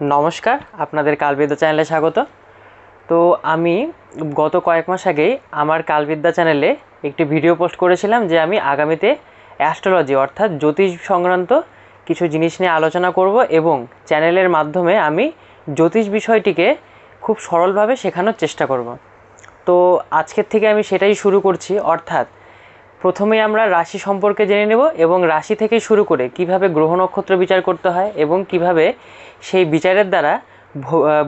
নমস্কার, আপনাদের কালবিদ্যা চ্যানেলে স্বাগত। তো আমি গত কয়েক মাস আগেই আমার কালবিদ্যা চ্যানেলে একটি ভিডিও পোস্ট করেছিলাম যে আমি আগামীতে অ্যাস্ট্রোলজি অর্থাৎ জ্যোতিষ সংক্রান্ত কিছু জিনিস নিয়ে আলোচনা করব এবং চ্যানেলের মাধ্যমে আমি জ্যোতিষ বিষয়টিকে খুব সরলভাবে শেখানোর চেষ্টা করব। তো আজকের থেকে আমি সেটাই শুরু করছি, অর্থাৎ প্রথমে আমরা রাশি সম্পর্কে জেনে নেব এবং রাশি থেকে শুরু করে কীভাবে গ্রহ নক্ষত্র বিচার করতে হয় এবং কীভাবে সেই বিচারের দ্বারা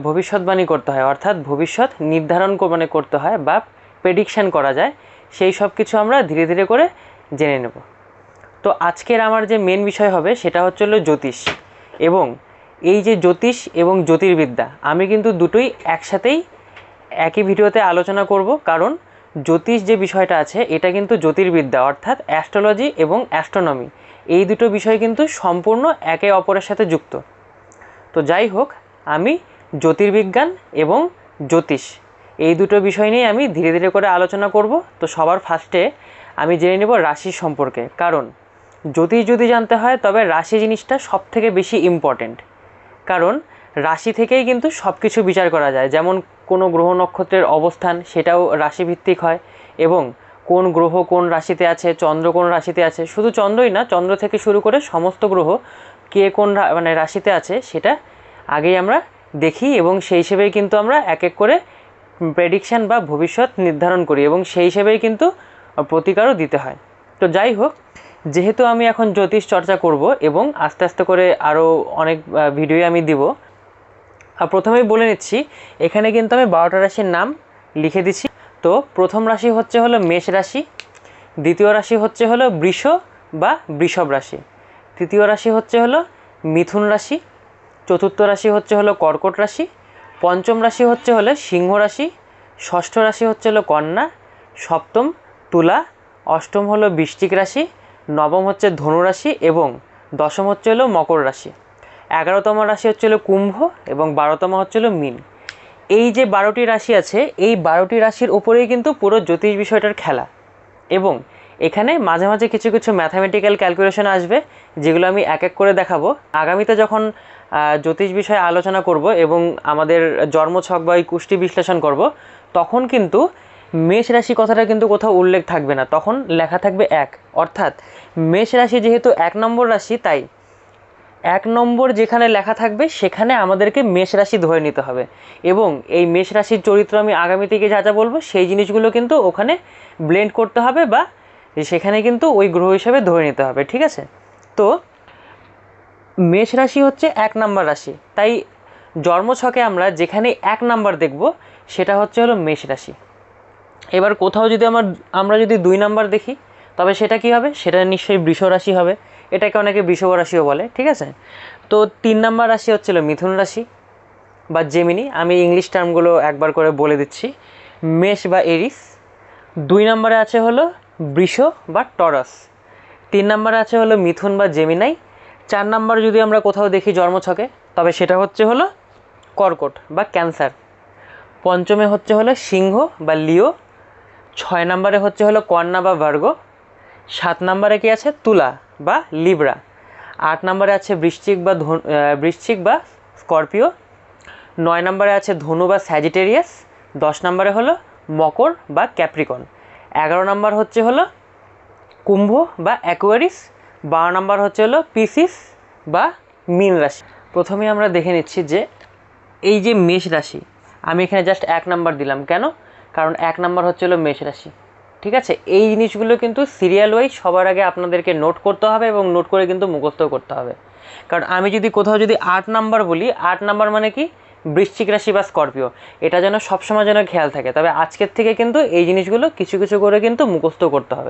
ভবিষ্যৎবাণী করতে হয়, অর্থাৎ ভবিষ্যৎ নির্ধারণ মানে করতে হয় বা প্রেডিকশান করা যায়, সেই সব কিছু আমরা ধীরে ধীরে করে জেনে নেব। তো আজকের আমার যে মেন বিষয় হবে সেটা হচ্ছে হলো জ্যোতিষ এবং এই যে জ্যোতিষ এবং জ্যোতির্বিদ্যা, আমি কিন্তু দুটোই একসাথেই একই ভিডিওতে আলোচনা করব, কারণ জ্যোতিষ যে বিষয়টা আছে, এটা কিন্তু জ্যোতির্বিদ্যা, অর্থাৎ অ্যাস্ট্রোলজি এবং অ্যাস্ট্রোনমি এই দুটো বিষয় কিন্তু সম্পূর্ণ একে অপরের সাথে যুক্ত। তো যাই হোক, আমি জ্যোতির্বিজ্ঞান এবং জ্যোতিষ, এই দুটো বিষয় নিয়ে আমি ধীরে ধীরে করে আলোচনা করব। তো সবার ফার্স্টে আমি জেনে নেব রাশি সম্পর্কে। কারণ জ্যোতিষ যদি জানতে হয়, তবে রাশি জিনিসটা সব থেকে বেশি ইম্পর্টেন্ট কারণ রাশি থেকেই কিন্তু সব কিছু বিচার করা যায়। যেমন কোনো গ্রহ নক্ষত্রের অবস্থান সেটাও রাশিভিত্তিক হয় এবং কোন গ্রহ কোন রাশিতে আছে, চন্দ্র কোন রাশিতে আছে, শুধু চন্দ্রই না, চন্দ্র থেকে শুরু করে সমস্ত গ্রহ কে কোন মানে রাশিতে আছে সেটা আগেই আমরা দেখি এবং সেই হিসেবেই কিন্তু আমরা এক এক করে প্রেডিকশান বা ভবিষ্যৎ নির্ধারণ করি এবং সেই হিসেবেই কিন্তু প্রতিকারও দিতে হয়। তো যাই হোক, যেহেতু আমি এখন জ্যোতিষ চর্চা করব এবং আস্তে আস্তে করে আরও অনেক ভিডিও আমি দিব প্রথমেই বলে নিচ্ছি, এখানে কিন্তু আমি বারোটা রাশির নাম লিখে দিচ্ছি। তো প্রথম রাশি হচ্ছে হলো মেষ রাশি, দ্বিতীয় রাশি হচ্ছে হলো বৃষ বা বৃষভ রাশি। তৃতীয় রাশি হচ্ছে হলো মিথুন রাশি, চতুর্থ রাশি হচ্ছে হলো কর্কট রাশি, পঞ্চম রাশি হচ্ছে হলো সিংহ রাশি, ষষ্ঠ রাশি হচ্ছে হলো কন্যা, সপ্তম তুলা, অষ্টম হলো বৃষ্টিক রাশি, নবম হচ্ছে ধনু রাশি এবং দশম হচ্ছে হলো মকর রাশি। এগারোতম রাশি হচ্ছে হলো কুম্ভ এবং বারোতম হচ্ছে মিন। এই যে বারোটি রাশি আছে, এই বারোটি রাশির ওপরেই কিন্তু পুরো জ্যোতিষ বিষয়টার খেলা। এবং এখানে মাঝে মাঝে কিছু কিছু ম্যাথামেটিক্যাল ক্যালকুলেশন আসবে, যেগুলো আমি এক এক করে দেখাবো। আগামীতে যখন জ্যোতিষ বিষয়ে আলোচনা করব এবং আমাদের জন্মছক বা কুষ্টি বিশ্লেষণ করব, তখন কিন্তু মেষ রাশি কথাটা কিন্তু কোথাও উল্লেখ থাকবে না। তখন লেখা থাকবে এক। অর্থাৎ মেষ রাশি যেহেতু এক নম্বর রাশি, তাই এক নম্বর যেখানে লেখা থাকবে, সেখানে আমাদেরকে মেষ রাশি ধরে নিতে হবে। এবং এই মেষ রাশির চরিত্র আমি আগামী থেকে যা যা বলব, সেই জিনিসগুলো কিন্তু ওখানে ব্লেন্ড করতে হবে বা সেখানে কিন্তু ওই গ্রহ হিসেবে ধরে নিতে হবে, ঠিক আছে? তো, মেষ রাশি হচ্ছে এক নাম্বার রাশি। তাই জন্মছকে আমরা যেখানে এক নাম্বার দেখব, সেটা হচ্ছে হলো মেষ রাশি। এবার কোথাও যদি আমার, আমরা যদি দুই নাম্বার দেখি, তবে সেটা কি হবে? সেটা নিশ্চয়ই বৃষ রাশি হবে। এটাকে অনেকে বৃষভ রাশিও বলে, ঠিক আছে? তো তিন নাম্বার রাশি হচ্ছিল মিথুন রাশি বা জেমিনি আমি ইংলিশ টার্মগুলো একবার করে বলে দিচ্ছি। মেষ বা এরিস দুই নম্বরে আছে হলো বৃষ বা টরাস তিন নম্বরে আছে হলো মিথুন বা জেমিনাই চার নম্বর যদি আমরা কোথাও দেখি জন্মছকে, তবে সেটা হচ্ছে হলো কর্কট বা ক্যান্সার পঞ্চমে হচ্ছে হলো সিংহ বা লিও ছয় নম্বরে হচ্ছে হলো কন্যা বা ভার্গ সাত নম্বরে কি আছে? তুলা। বা লিব্রা আট নম্বরে আছে বৃশ্চিক বা বৃশ্চিক বা স্করপিও নয় নম্বরে আছে ধনু বা স্যাজিটেরিয়াস দশ নম্বরে হলো মকর বা ক্যাপ্রিকন এগারো নম্বর হচ্ছে হলো কুম্ভ বা অ্যাকোয়ারিস বারো নম্বর হচ্ছে হলো পিসিস বা মীন রাশি। প্রথমে আমরা দেখে নিচ্ছি যে এই যে মেষ রাশি, আমি এখানে জাস্ট এক নাম্বার দিলাম। কেন? কারণ এক নাম্বার হচ্ছে হলো মেষ রাশি। ঠিক আছে? এই জিনিসগুলো কিন্তু সিরিয়াল ওয়াইজ সবার আগে আপনাদেরকে নোট করতে হবে এবং নোট করে কিন্তু মুখস্থ করতে হবে। কারণ আমি যদি কোথাও যদি আট নাম্বার বলি, আট নাম্বার মানে কি? বৃশ্চিক রাশি বা স্করপিও। এটা যেন সবসময় যেন খেয়াল থাকে। তবে আজকের থেকে কিন্তু এই জিনিসগুলো কিছু কিছু করে কিন্তু মুখস্থ করতে হবে।